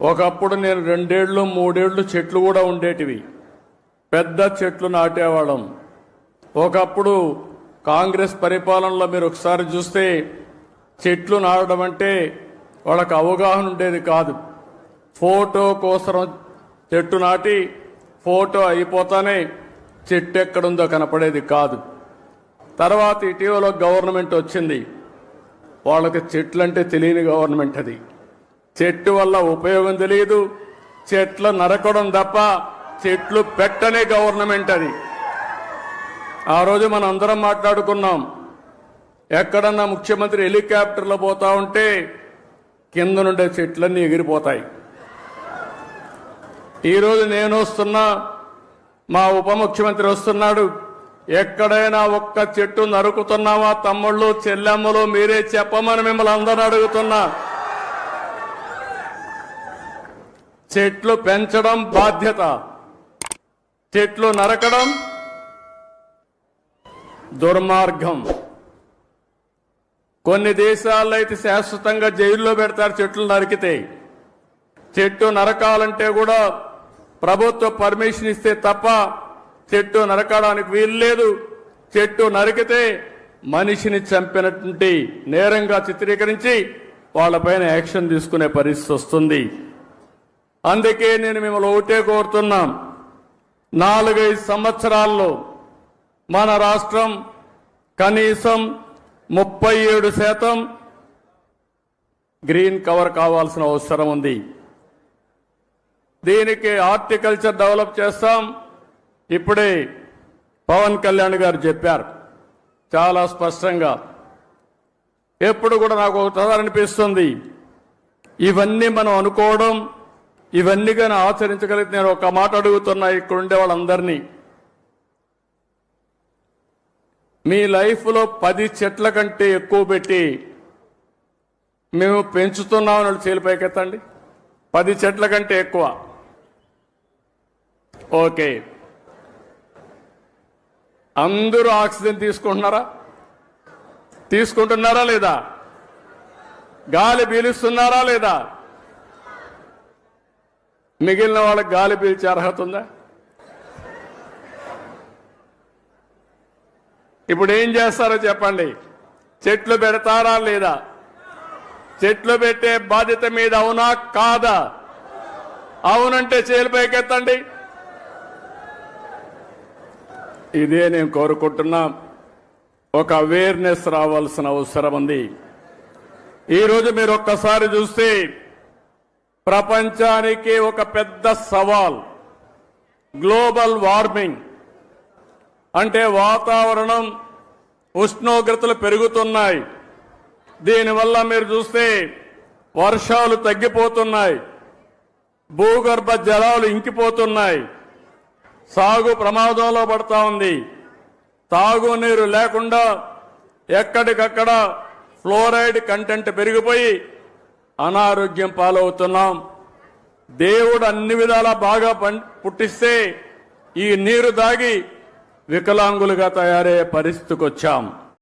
ఒకప్పుడు నేను రెండేళ్ళు మూడేళ్ళు చెట్లు కూడా ఉండేటివి. పెద్ద చెట్లు నాటేవాళ్ళం. ఒకప్పుడు కాంగ్రెస్ పరిపాలనలో మీరు ఒకసారి చూస్తే చెట్లు నాటడం అంటే వాళ్ళకి అవగాహన ఉండేది కాదు. ఫోటో కోసం చెట్టు నాటి ఫోటో అయిపోతానే చెట్టు ఎక్కడుందో కనపడేది కాదు. తర్వాత ఇటీవల గవర్నమెంట్ వచ్చింది. వాళ్ళకి చెట్లు అంటే తెలియని గవర్నమెంట్ అది. చెట్టు వల్ల ఉపయోగం తెలియదు చెట్లు నరకడం తప్ప చెట్లు పెట్టనే గవర్నమెంట్ అది. ఆ రోజు మనం అందరం మాట్లాడుకున్నాం. ఎక్కడన్నా ముఖ్యమంత్రి హెలికాప్టర్లో పోతా ఉంటే కింద నుండే చెట్లన్నీ ఎగిరిపోతాయి. ఈరోజు నేను వస్తున్నా మా ఉప ముఖ్యమంత్రి వస్తున్నాడు. ఎక్కడైనా ఒక్క చెట్టు నరుకుతున్నావా తమ్ముళ్ళు చెల్లెమ్మలు మీరే చెప్పమని మిమ్మల్ని అందరూ అడుగుతున్నా. చెట్లు పెంచడం బాధ్యత. చెట్లు నరకడం దుర్మార్గం. కొన్ని దేశాల్లో అయితే శాశ్వతంగా జైల్లో పెడతారు చెట్లు నరికితే. చెట్టు నరకాలంటే కూడా ప్రభుత్వ పర్మిషన్ ఇస్తే తప్ప చెట్టు నరకడానికి వీలు లేదు చెట్టు నరికితే మనిషిని చంపినటువంటి నేరంగా చిత్రీకరించి వాళ్ళపైన యాక్షన్ తీసుకునే పరిస్థితి వస్తుంది. అందుకే నేను మిమ్మల్ని ఒకటే కోరుతున్నాం. నాలుగైదు సంవత్సరాల్లో మన రాష్ట్రం కనీసం ముప్పై ఏడు శాతం గ్రీన్ కవర్ కావాల్సిన అవసరం ఉంది. దీనికి హార్టికల్చర్ డెవలప్ చేస్తాం. ఇప్పుడే పవన్ కళ్యాణ్ గారు చెప్పారు చాలా స్పష్టంగా. ఎప్పుడు కూడా నాకు ఒక అనిపిస్తుంది. ఇవన్నీ మనం అనుకోవడం ఇవన్నీ కానీ ఆచరించగలిగితే నేను ఒక మాట అడుగుతున్నా ఇక్కడ ఉండే వాళ్ళందరినీ. మీ లైఫ్లో పది చెట్ల కంటే ఎక్కువ పెట్టి మేము పెంచుతున్నాం అని చేలు పైకెత్తండి. పది చెట్ల కంటే ఎక్కువ. ఓకే. అందరూ ఆక్సిజన్ తీసుకుంటున్నారా? తీసుకుంటున్నారా లేదా? గాలి పీలుస్తున్నారా లేదా? మిగిలిన వాళ్ళకి గాలి పీల్చే అర్హత ఉందా? ఇప్పుడు ఏం చేస్తారో చెప్పండి. చెట్లు పెడతారా లేదా? చెట్లు పెట్టే బాధ్యత మీద అవునా కాదా? అవునంటే చేలు పైకెత్తండి. ఇదే నేను కోరుకుంటున్నా. ఒక అవేర్నెస్ రావాల్సిన అవసరం ఉంది. ఈరోజు మీరు ఒక్కసారి చూస్తే ప్రపంచానికి ఒక పెద్ద సవాల్. Global warming. అంటే వాతావరణం ఉష్ణోగ్రతలు పెరుగుతున్నాయి. దీనివల్ల మీరు చూస్తే వర్షాలు తగ్గిపోతున్నాయి. భూగర్భ జలాలు ఇంకిపోతున్నాయి. సాగు ప్రమాదంలో పడతా ఉంది. తాగునీరు లేకుండా ఎక్కడికక్కడ ఫ్లోరైడ్ కంటెంట్ పెరిగిపోయి అనారోగ్యం పాలవుతున్నాం. దేవుడు అన్ని విధాలా బాగా పం- పుట్టిస్తే ఈ నీరు దాగి వికలాంగులుగా తయారయ్యే పరిస్థితికి వచ్చాం